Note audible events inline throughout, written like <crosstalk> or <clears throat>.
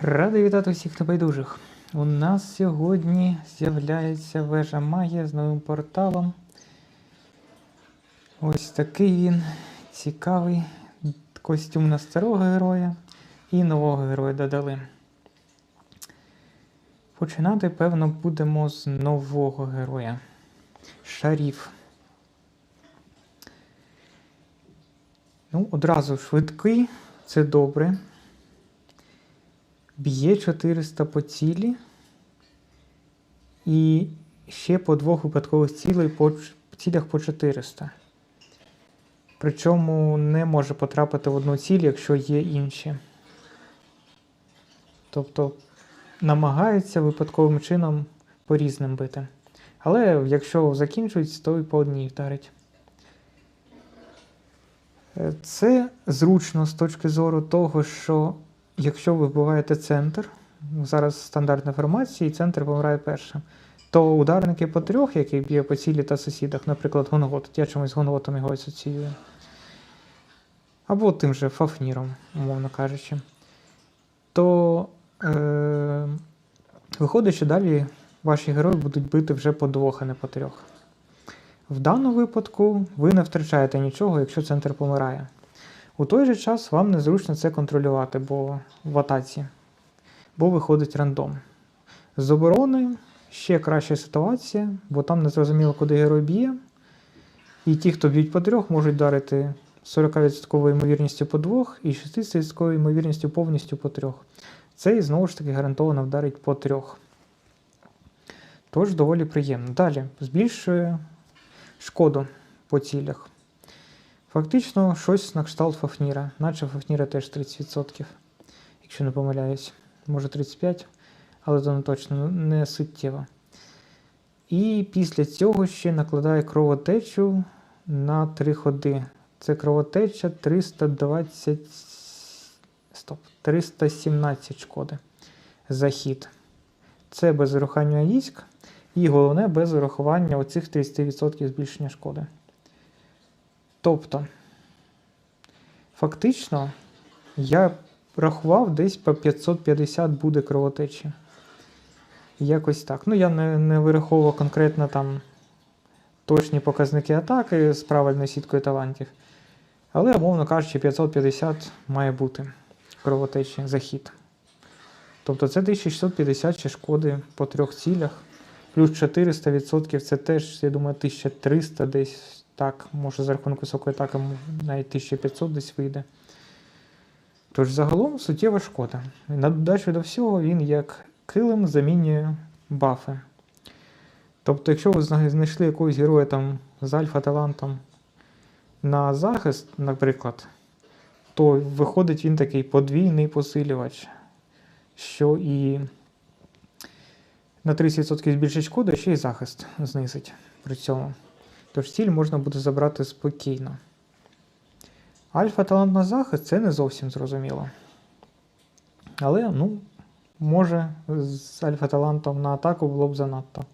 Радий вітати всіх небайдужих. У нас сьогодні з'являється вежа магія з новим порталом. Ось такий він цікавий. Костюм на старого героя і нового героя додали. Починати, певно, будемо з нового героя. Шаріф. Ну, одразу швидкий, це добре. Б'є 400 по цілі. І ще по двох випадкових цілей по цілях по 400. Причому не може потрапити в одну ціль, якщо є інші. Тобто намагається випадковим чином по різним бити. Але якщо закінчується, то і по одній вдарить. Е, Це зручно з точки зору того, що якщо ви вбиваєте центр, зараз стандартна формація, і центр помирає першим, то ударники по трьох, який б'є по цілі та сусідах, наприклад, Гонгот, я чомусь Гонготом його асоціюю. Або тим же Фафніром, умовно кажучи, то е, виходить, що далі ваші герої будуть бити вже по двох, а не по трьох. В даному випадку ви не втрачаєте нічого, якщо центр помирає. У той же час вам незручно це контролювати, бо в атаці, бо виходить рандом. З обороною ще краща ситуація, бо там не зрозуміло, куди герой б'є. І ті, хто б'ють по трьох, можуть вдарити 40% ймовірністю по двох і 60% ймовірністю повністю по трьох. Цей знову ж таки гарантовано вдарить по трьох. Тож доволі приємно. Далі збільшує шкоду по цілях. Фактично щось на кшталт Фафніра, наче Фафніра теж 30%, якщо не помиляюсь, може 35%, але то не точно не суттєво. І після цього ще накладає кровотечу на 3 ходи. Це кровотеча 320. Стоп, 317 шкоди за хід. Це без урахування військ. І головне без урахування оцих 30% збільшення шкоди. Тобто, фактично, я рахував десь по 550 буде кровотечі. Якось так. Ну, я не, не вираховував конкретно там точні показники атаки з правильною сіткою талантів. Але, умовно кажучи, 550 має бути кровотечі за хід. Тобто це 1650 ще шкоди по трьох цілях. Плюс 400% це теж, я думаю, 1300 десь так, може за рахунок високої атаки навіть 1500 десь вийде. Тож загалом суттєва шкода. На додачу до всього він як килим замінює бафи. Тобто, якщо ви знайшли якогось героя там з альфа-талантом на захист, наприклад, то виходить він такий подвійний посилювач, що і на 30% збільшить шкоду, ще й захист знизить при цьому. Тож ціль можна буде забрати спокійно. Альфа-талант на захист це не зовсім зрозуміло. Але, ну, може, з альфа-талантом на атаку було б занадто.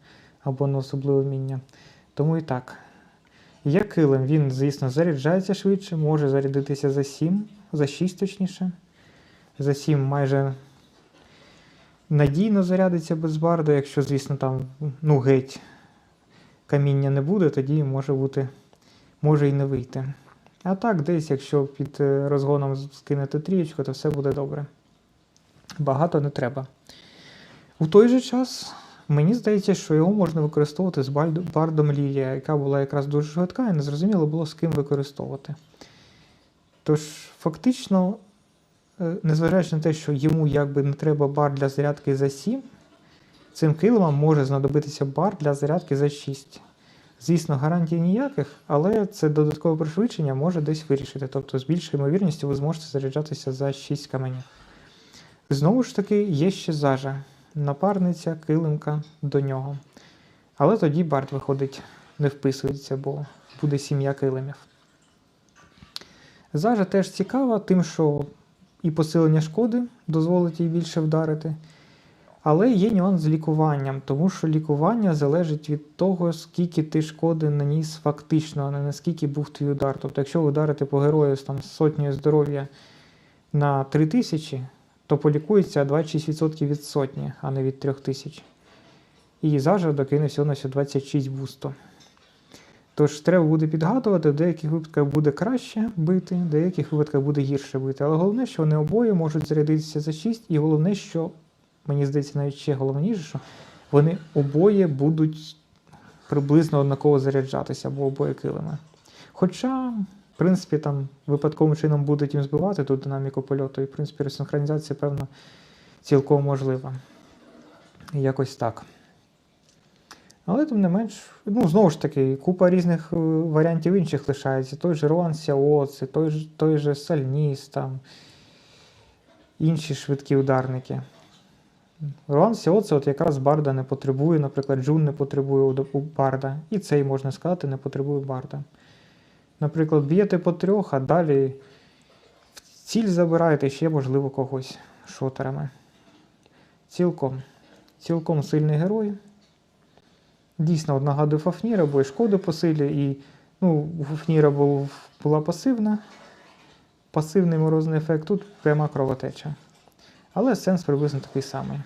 Або на особливе вміння. Тому і так. Є килим, він, звісно, заряджається швидше, може зарядитися за 7, за 6 точніше. За 7 майже надійно зарядиться без барда, якщо, звісно, там ну, геть каміння не буде, тоді може бути, може і не вийти. А так, десь, якщо під е, розгоном скинути трієчку, то все буде добре. Багато не треба. У той же час, мені здається, що його можна використовувати з бардом Лілія, яка була якраз дуже швидка, і незрозуміло було з ким використовувати. Тож, фактично, е, незважаючи на те, що йому якби не треба бар для зарядки за 7, цим килимам може знадобитися бар для зарядки за 6. Звісно, гарантій ніяких, але це додаткове пришвидшення може десь вирішити. Тобто з більшою ймовірністю ви зможете заряджатися за 6 каменів. Знову ж таки, є ще зажа, напарниця, килимка до нього. Але тоді бард виходить, не вписується, бо буде сім'я килимів. Зажа теж цікава, тим, що і посилення шкоди дозволить їй більше вдарити. Але є нюанс з лікуванням, тому що лікування залежить від того, скільки ти шкоди наніс фактично, а не наскільки був твій удар. Тобто, якщо ви вдарите по герою з сотнею здоров'я на 3000, то полікується 26% від сотні, а не від 3000. І зажив докине всього на 26 бусто. Тож треба буде підгадувати, в деяких випадках буде краще бити, в деяких випадках буде гірше бити. Але головне, що вони обоє можуть зарядитися за 6, і головне, що мені здається, навіть ще головніше, що вони обоє будуть приблизно однаково заряджатися, або обоє килими. Хоча, в принципі, там випадковим чином будуть їм збивати ту динаміку польоту, і в принципі ресинхронізація, певно, цілком можлива. Якось так. Але тим не менш, ну знову ж таки, купа різних е, варіантів інших лишається. Той же Руан Сяоци, той той же Сальніс, там, інші швидкі ударники. Руан Сяоци от якраз Барда не потребує, наприклад, Джун не потребує у, Барда. І цей, можна сказати, не потребує Барда. Наприклад, б'єте по трьох, а далі в ціль забираєте ще, можливо, когось шотерами. Цілком. Цілком сильний герой. Дійсно, от нагадую Фафніра, бо і шкоди по силі, і ну, Фафніра була пасивна, пасивний морозний ефект, тут пряма кровотеча. Але сенс приблизно такий самий.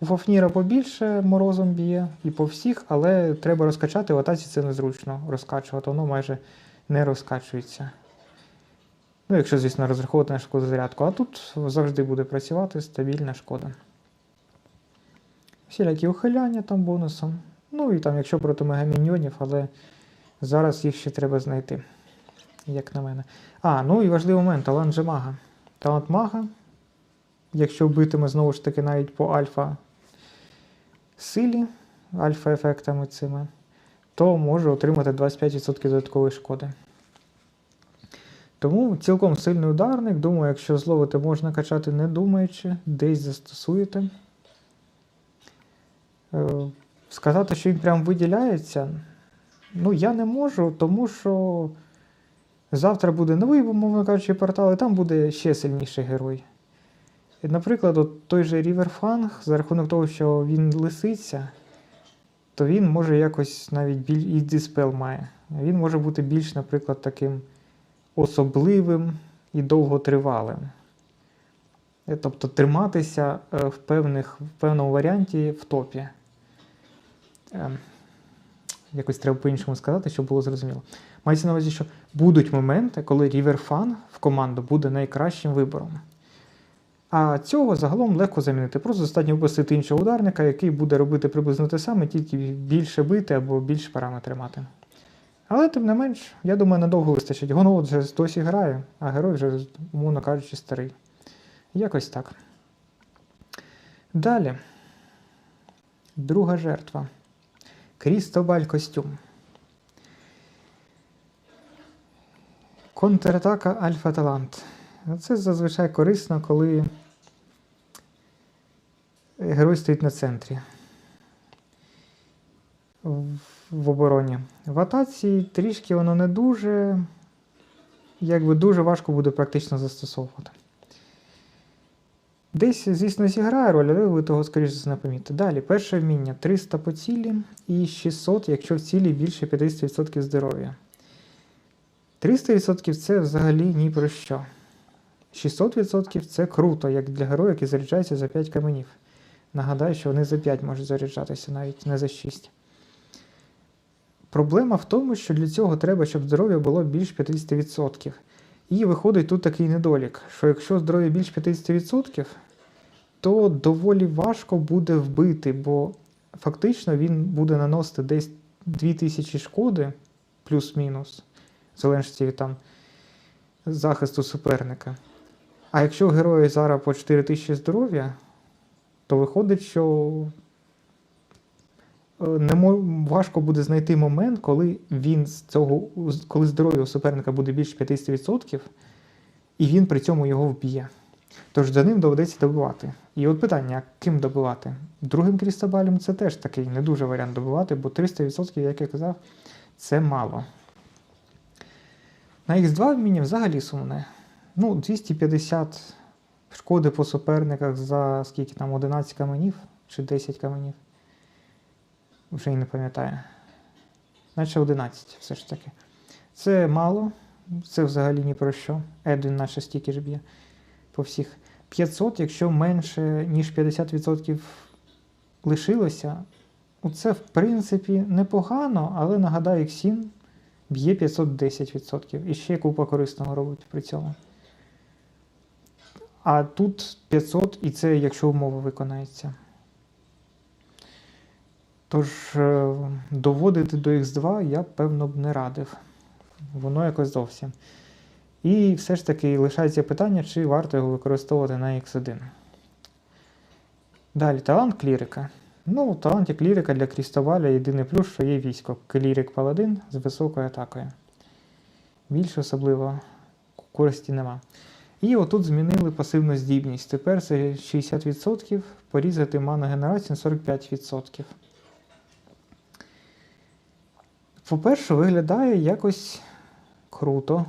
У Фафніра побільше морозом б'є і по всіх, але треба розкачати, в атаці це незручно розкачувати, воно майже не розкачується. Ну, якщо, звісно, розраховувати на шкоду зарядку. А тут завжди буде працювати стабільна шкода. Всілякі ухиляння там бонусом. Ну і там, якщо проти мегаміньйонів, але зараз їх ще треба знайти, як на мене. А, ну і важливий момент, талант же мага. Талант мага, якщо битиме знову ж таки навіть по альфа силі, альфа-ефектами цими, то може отримати 25% додаткової шкоди. Тому цілком сильний ударник. Думаю, якщо зловити, можна качати не думаючи, десь застосуєте. Е, Сказати, що він прям виділяється, ну я не можу, тому що завтра буде новий, мовно кажучи, портал, і там буде ще сильніший герой. Наприклад, от той же Ріверфанг, за рахунок того, що він лисиця, то він може якось навіть біль... і диспел має. Він може бути більш, наприклад, таким особливим і довготривалим. Е, Тобто триматися е, в, певних, в певному варіанті в топі. Ем, Якось треба по-іншому сказати, щоб було зрозуміло. Мається на увазі, що будуть моменти, коли ріверфан в команду буде найкращим вибором. А цього загалом легко замінити. Просто достатньо випустити іншого ударника, який буде робити приблизно те саме, тільки більше бити або більше параметри мати. Але тим не менш, я думаю, надовго вистачить. Гонолот вже досі грає, а герой вже, умовно кажучи, старий. Якось так. Далі. Друга жертва. Крістобаль костюм. Контратака Альфа Талант. Це зазвичай корисно, коли герой стоїть на центрі в, обороні. В атаці трішки воно не дуже, якби дуже важко буде практично застосовувати. Десь, звісно, зіграє роль, але ви того, скоріше не помітите. Далі, перше вміння 300 по цілі і 600, якщо в цілі більше 50% здоров'я. 300% це взагалі ні про що. 600% це круто, як для героя, який заряджається за 5 каменів. Нагадаю, що вони за 5 можуть заряджатися, навіть не за 6. Проблема в тому, що для цього треба, щоб здоров'я було більш 50%. І виходить тут такий недолік, що якщо здоров'я більш 50%, то доволі важко буде вбити, бо фактично він буде наносити десь 2000 шкоди, плюс-мінус, в залежності від там захисту суперника. А якщо у героя зараз по 4000 здоров'я, то виходить, що е, важко буде знайти момент, коли він з цього, коли здоров'я у суперника буде більше 50%, і він при цьому його вб'є. Тож за ним доведеться добивати. І от питання, ким добивати? Другим крістобалем це теж такий не дуже варіант добивати, бо 300%, як я казав, це мало. На Х2 вміння взагалі сумне. Ну, 250 шкоди по суперниках за скільки там 11 каменів чи 10 каменів. Вже й не пам'ятаю. Наче 11 все ж таки. Це мало, це взагалі ні про що. Едвін наче стільки ж б'є по всіх. 500, якщо менше, ніж 50% лишилося, ну, це в принципі непогано, але нагадаю, X7 б'є 510%. І ще купа корисного робить при цьому. А тут 500, і це якщо умова виконається. Тож, е, доводити до X2 я певно, б не радив. Воно якось зовсім. І все ж таки лишається питання, чи варто його використовувати на X1. Далі, талант клірика. Ну, у таланті клірика для Крістоваля єдиний плюс, що є військо. Клірик паладин з високою атакою. Більше особливо користі нема. І отут змінили пасивну здібність. Тепер це 60%, порізати ману генерацію на 45%. По-перше, виглядає якось круто.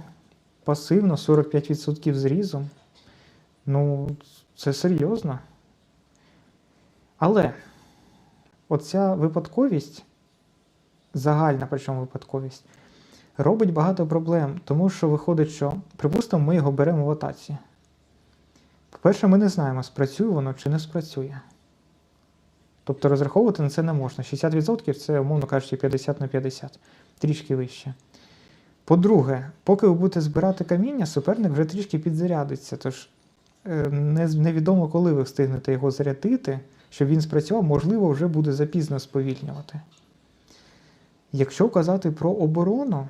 Пасивно 45% зрізу. Ну, це серйозно. Але оця випадковість, загальна причому випадковість, робить багато проблем, тому що виходить, що, припустимо, ми його беремо в атаці. По-перше, ми не знаємо, спрацює воно чи не спрацює. Тобто розраховувати на це не можна. 60% це, умовно кажучи, 50 на 50, трішки вище. По-друге, поки ви будете збирати каміння, суперник вже трішки підзарядиться. Тож е, невідомо, коли ви встигнете його зарядити, щоб він спрацював, можливо, вже буде запізно сповільнювати. Якщо казати про оборону,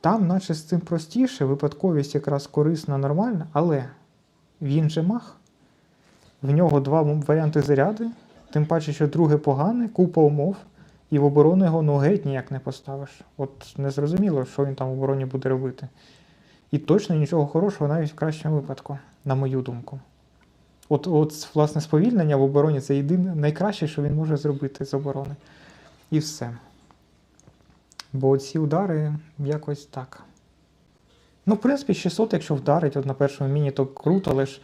там, наче з цим простіше, випадковість якраз корисна, нормальна, але він же мах. В нього два варіанти заряду, тим паче, що друге погане, купа умов, і в оборону його ну геть ніяк не поставиш. От не зрозуміло, що він там в обороні буде робити. І точно нічого хорошого навіть в кращому випадку, на мою думку. От, от власне, сповільнення в обороні це єдине найкраще, що він може зробити з оборони. І все. Бо ці удари якось так. Ну, в принципі, 600, якщо вдарить от на першому міні, то круто, але ж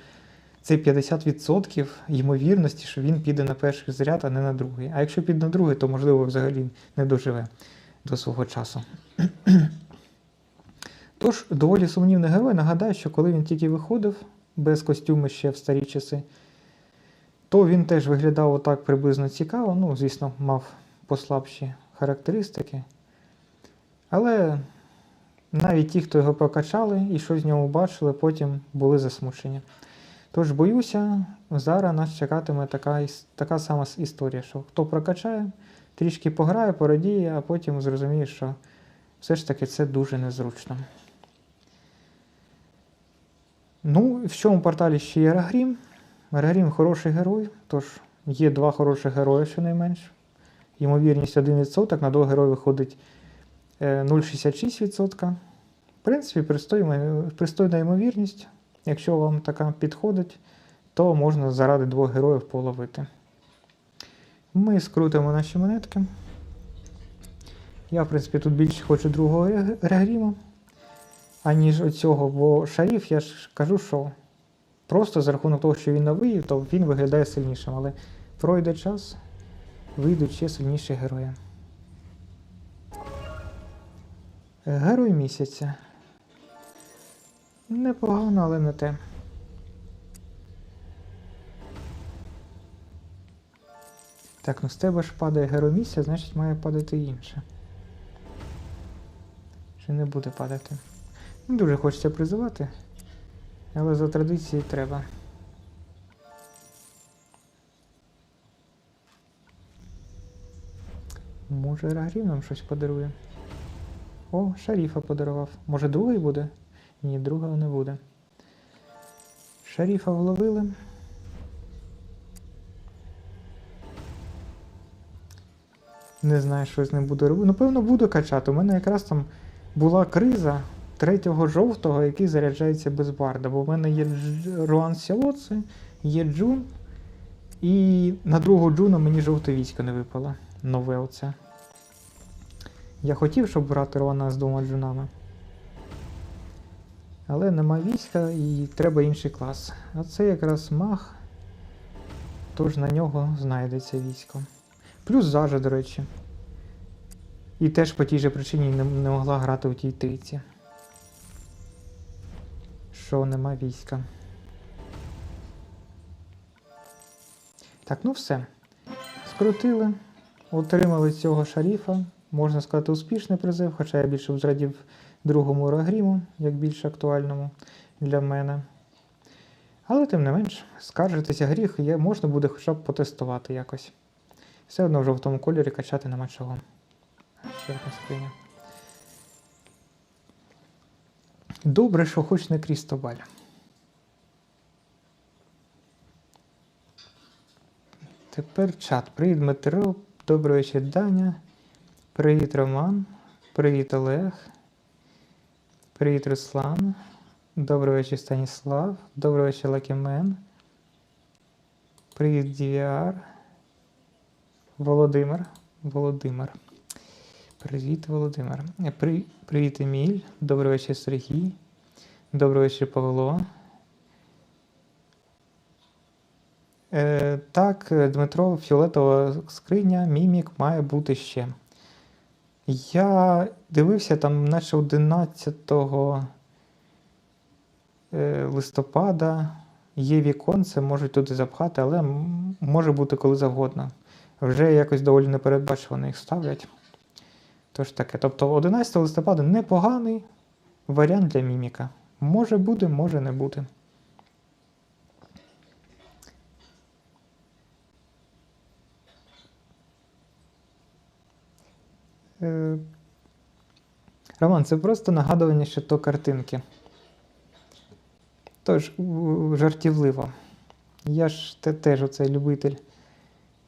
це 50% ймовірності, що він піде на перший заряд, а не на другий. А якщо піде на другий, то можливо взагалі не доживе до свого часу. <clears throat> Тож, доволі сумнівний герой. Нагадаю, що коли він тільки виходив без костюму ще в старі часи, то він теж виглядав отак приблизно цікаво. Ну, звісно, мав послабші характеристики. Але навіть ті, хто його прокачали і щось з нього бачили, потім були засмучені. Тож боюся, зараз нас чекатиме така, така сама історія, що хто прокачає, трішки пограє, порадіє, а потім зрозуміє, що все ж таки це дуже незручно. Ну, в цьому порталі ще є Рагрім. Рагрім хороший герой, тож є два хороших герої щонайменш. Ймовірність 1%, на двох героїв виходить 0,66%. В принципі, пристойна, ймовірність. Якщо вам така підходить, то можна заради двох героїв половити. Ми скрутимо наші монетки. Я, в принципі, тут більше хочу другого Рег- Регріма, аніж оцього, бо шаріф, я ж кажу, що просто за рахунок того, що він новий, то він виглядає сильнішим. Але пройде час, вийдуть ще сильніші герої. Герой місяця. Непогано, але не те. Так, ну з тебе ж падає герой місяця, значить має падати інше. Чи не буде падати? Не дуже хочеться призивати, але за традицією треба. Може, Рагрів нам щось подарує. О, шаріфа подарував. Може, другий буде? Ні, другого не буде. Шаріфа вловили. Не знаю, що з ним буду робити. Ну, певно, буду качати. У мене якраз там була криза третього жовтого, який заряджається без барда. Бо в мене є Руан Сілоци, є Джун. І на другого Джуна мені жовте військо не випало. Нове оце. Я хотів, щоб брати Руана з двома джунами. Але нема війська і треба інший клас. А це якраз маг, тож на нього знайдеться військо. Плюс зажа, до речі. І теж по тій же причині не, не могла грати у тій трійці. Що нема війська. Так, ну все. Скрутили, отримали цього шаріфа. Можна сказати, успішний призив, хоча я більше б зрадів другому Рогріму, як більш актуальному для мене. Але тим не менш, скаржитися гріх є, можна буде хоча б потестувати якось. Все одно в жовтому кольорі качати нема чого. Скриня. Добре, що хоч не Крістобаль. Тепер чат. Привіт, Дмитро. Добрий вечір, Даня. Привіт, Роман. Привіт, Олег. Привіт, Руслан. Добрий вечір, Станіслав. Добрий вечір, Лакімен. Привіт, DVR. Володимир. Володимир. Привіт, Володимир. При... Привіт, Еміль. Добрий вечір, Сергій. Добрий вечір, Павло. Е, так, Дмитро, фіолетова скриня, мімік має бути ще. Я дивився там, наче 11 е, листопада є віконце, можуть туди запхати, але може бути коли завгодно. Вже якось доволі непередбачувано їх ставлять. Тож таке. Тобто 11 листопада непоганий варіант для міміка. Може буде, може не бути. Роман, це просто нагадування, що то картинки. Тож, жартівливо. Я ж те, теж оцей любитель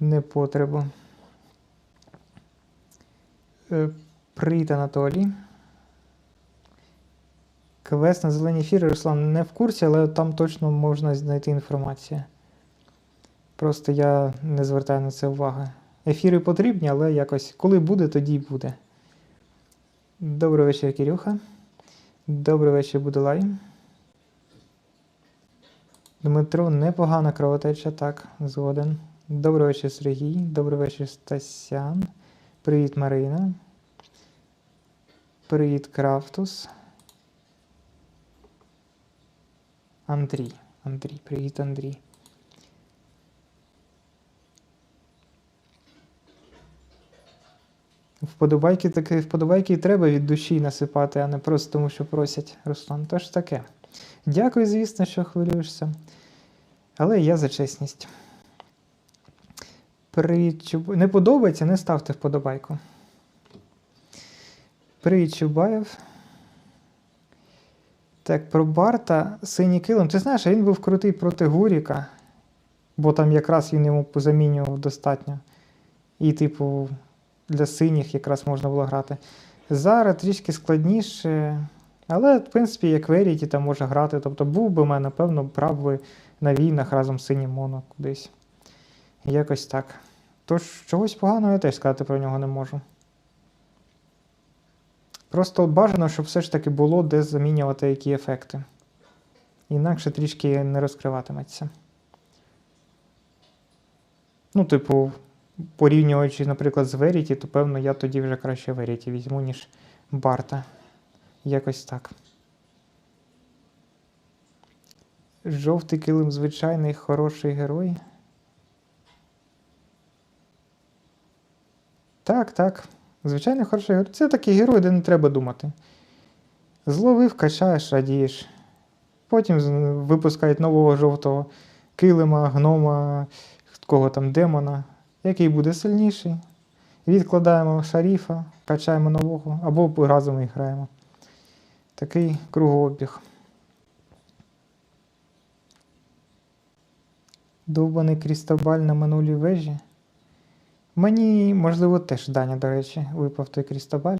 непотребу. Е, Привіт, Анатолій. Квест на зелені ефіри, Руслан, не в курсі, але там точно можна знайти інформацію. Просто я не звертаю на це уваги. Ефіри потрібні, але якось коли буде, тоді й буде. Добрий вечір, Кирюха. Добрий вечір, Будулай. Дмитро, непогана кровотеча, так, згоден. Добрий вечір, Сергій. Добрий вечір, Стасян. Привіт, Марина. Привіт, Крафтус. Андрій. Андрій, привіт, Андрій. Вподобайки таки вподобайки і треба від душі насипати, а не просто тому, що просять Руслан. Тож таке. Дякую, звісно, що хвилюєшся. Але я за чесність. Привіт. Не подобається, не ставте вподобайку. Привіт, Чубаєв. Так, про Барта синій килим. Ти знаєш, він був крутий проти Гуріка, бо там якраз він йому позамінював достатньо. І, типу, для синіх якраз можна було грати. Зараз трішки складніше, але, в принципі, як Веріті там може грати. Тобто був би мене, напевно, брав би на війнах разом з синім моно кудись. Якось так. Тож, чогось поганого я теж сказати про нього не можу. Просто бажано, щоб все ж таки було де замінювати які ефекти. Інакше трішки не розкриватиметься. Ну, типу, порівнюючи, наприклад, з Verity, то певно я тоді вже краще Verity візьму, ніж Барта. Якось так. Жовтий килим звичайний хороший герой. Так, так. Звичайно, хороший герой. Це такий герой, де не треба думати. Зловив, качаєш, радієш. Потім випускають нового жовтого килима, гнома, кого там демона, який буде сильніший. Відкладаємо шаріфа, качаємо нового, або разом і граємо. Такий кругообіг. Довбаний крістобаль на минулій вежі. Мені, можливо, теж Даня, до речі, випав той крістобаль.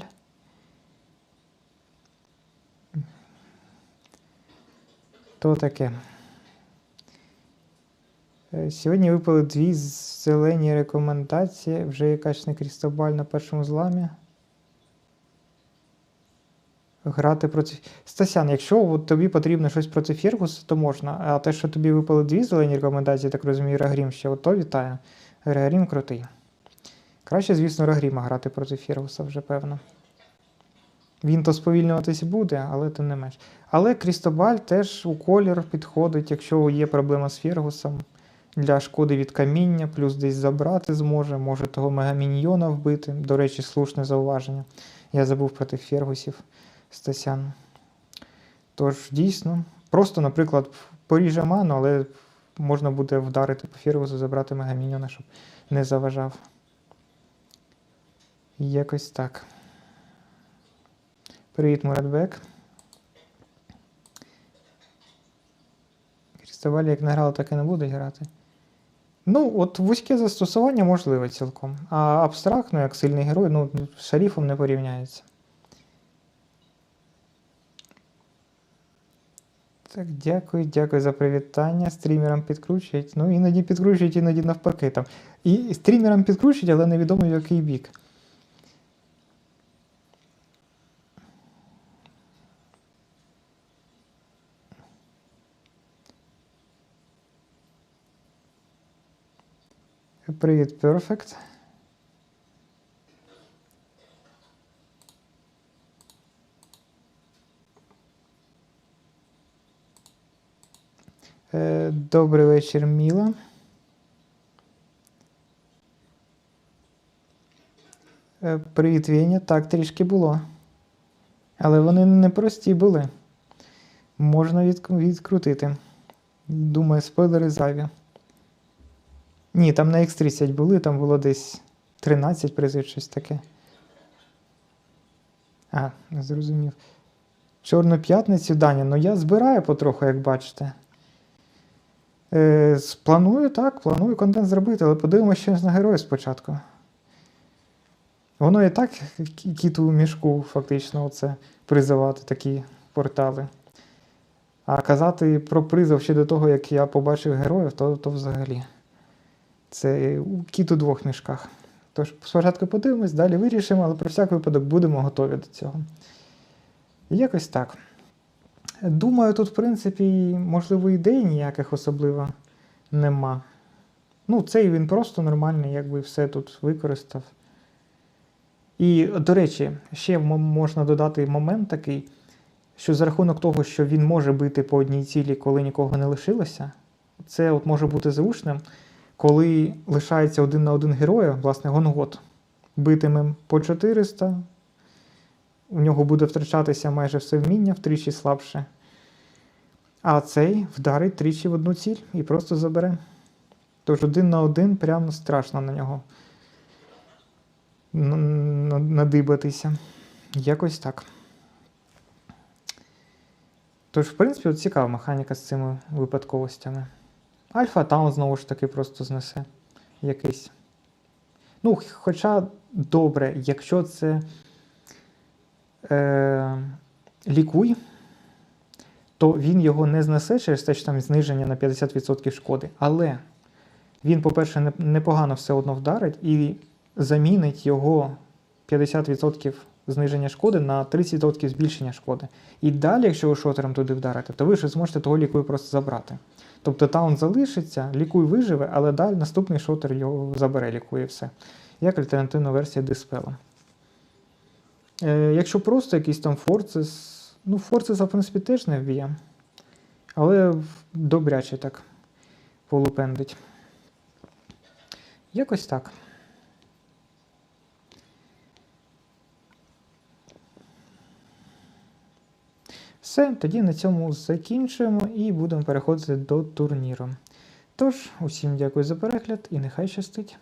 То таке. Е, Сьогодні випали дві зелені рекомендації. Вже якась не крістобаль на першому зламі. Грати проти. Стасян, якщо от тобі потрібно щось проти Фергуса, то можна. А те, що тобі випали дві зелені рекомендації, так розумію, Рагрім ще, от то вітаю. Рагрім крутий. Краще, звісно, Рагріма грати проти Фергуса вже певно. Він то сповільнюватись буде, але тим не менш. Але Крістобаль теж у колір підходить, якщо є проблема з Фергусом. Для шкоди від каміння, плюс десь забрати зможе, може того мегаміньйона вбити. До речі, слушне зауваження. Я забув про тих фергусів Стасян. Тож, дійсно, просто, наприклад, поріже ману, але можна буде вдарити по фергусу, забрати мегаміньйона, щоб не заважав. Якось так. Привіт, Муратбек. Крістовалі як не грали, так і не будуть грати. Ну, от вузьке застосування можливе цілком. А абстрактно, як сильний герой, ну, з шаріфом не порівняється. Так, дякую, дякую за привітання. Стрімерам підкручують. Ну, іноді підкручують, іноді навпаки там. І стрімерам підкручують, але невідомо в який бік. Привіт, Perfect. Е, Добрий вечір, Міла. Е, Привіт, Веня. Так, трішки було. Але вони не прості були. Можна відкрутити. Думаю, спойлери зайві. Ні, там на X30 були, там було десь 13 призив, щось таке. А, зрозумів. Чорну п'ятницю, Даня, ну я збираю потроху, як бачите. Е, планую так, планую контент зробити, але подивимося щось на героя спочатку. Воно і так кіту у мішку, фактично, оце призивати такі портали. А казати про призов ще до того, як я побачив героїв, то, то взагалі. Це кіт у двох мішках. Тож спочатку подивимось, далі вирішимо, але про всяк випадок будемо готові до цього. Якось так. Думаю, тут, в принципі, можливо, ідей ніяких особливо нема. Ну, цей він просто нормальний, якби все тут використав. І, до речі, ще можна додати момент такий, що за рахунок того, що він може бити по одній цілі, коли нікого не лишилося, це от може бути зручним, коли лишається один на один героя, власне, Гонгот, битиме по 400, у нього буде втрачатися майже все вміння втричі слабше. А цей вдарить тричі в одну ціль і просто забере. Тож один на один прямо страшно на нього надибатися. Якось так. Тож, в принципі, цікава механіка з цими випадковостями. Альфа Таун знову ж таки просто знесе якийсь. Ну, хоча добре, якщо це е, лікуй, то він його не знесе через те, що там зниження на 50% шкоди. Але він, по-перше, непогано все одно вдарить і замінить його 50% зниження шкоди на 30% збільшення шкоди. І далі, якщо ви шотером туди вдарите, то ви ж зможете того лікуй просто забрати. Тобто таун залишиться, лікуй виживе, але далі наступний шотер його забере, лікує все. Як альтернативна версія диспела. Е, якщо просто якийсь там Форцес, ну Форцеса, в принципі, теж не вб'є. Але добряче так полупендить. Якось так. Все, тоді на цьому закінчуємо і будемо переходити до турніру. Тож, усім дякую за перегляд і нехай щастить!